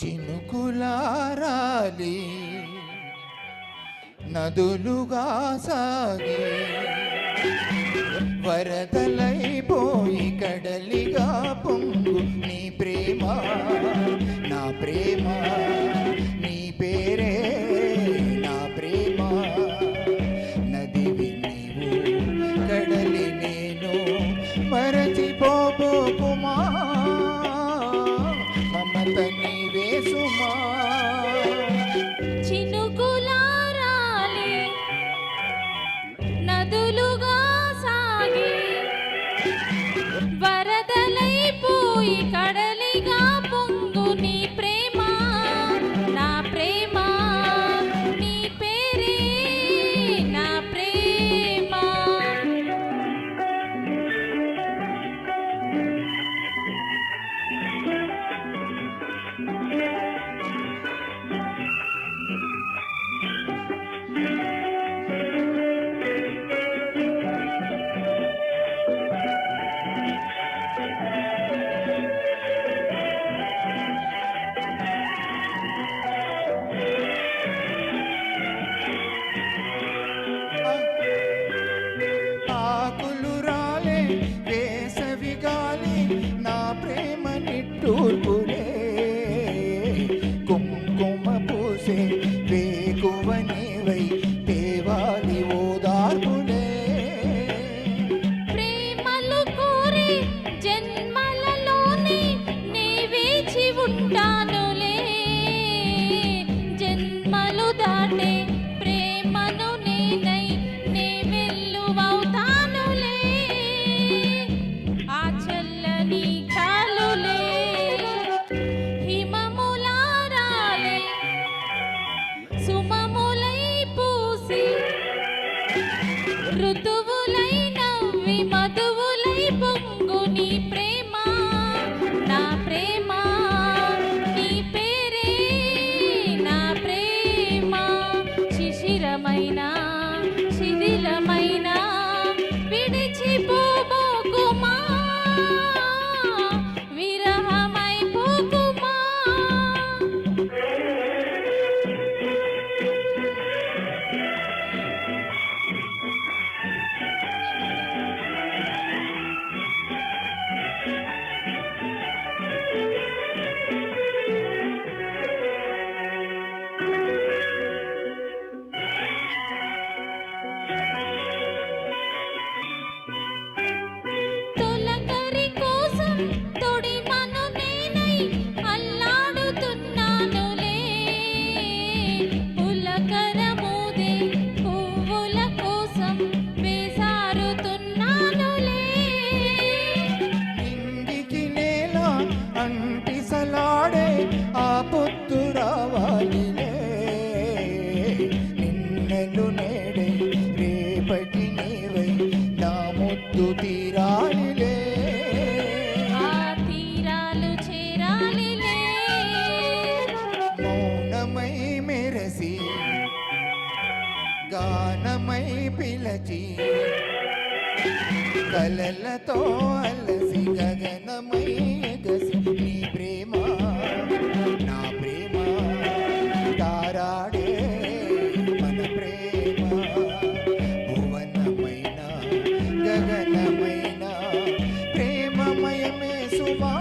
చినుకులారాలి నదులుగా సాగి వరదలైపోయి కడలిగా పొంగు నీ ప్రేమ నా ప్రేమ e. রুল যায় না పిలచి కలలతో అలసి గగనమై గసి నీ ప్రేమ నా ప్రేమ తారాడే మన ప్రేమ. భువనమైన గగనమైన ప్రేమమయమే సుమా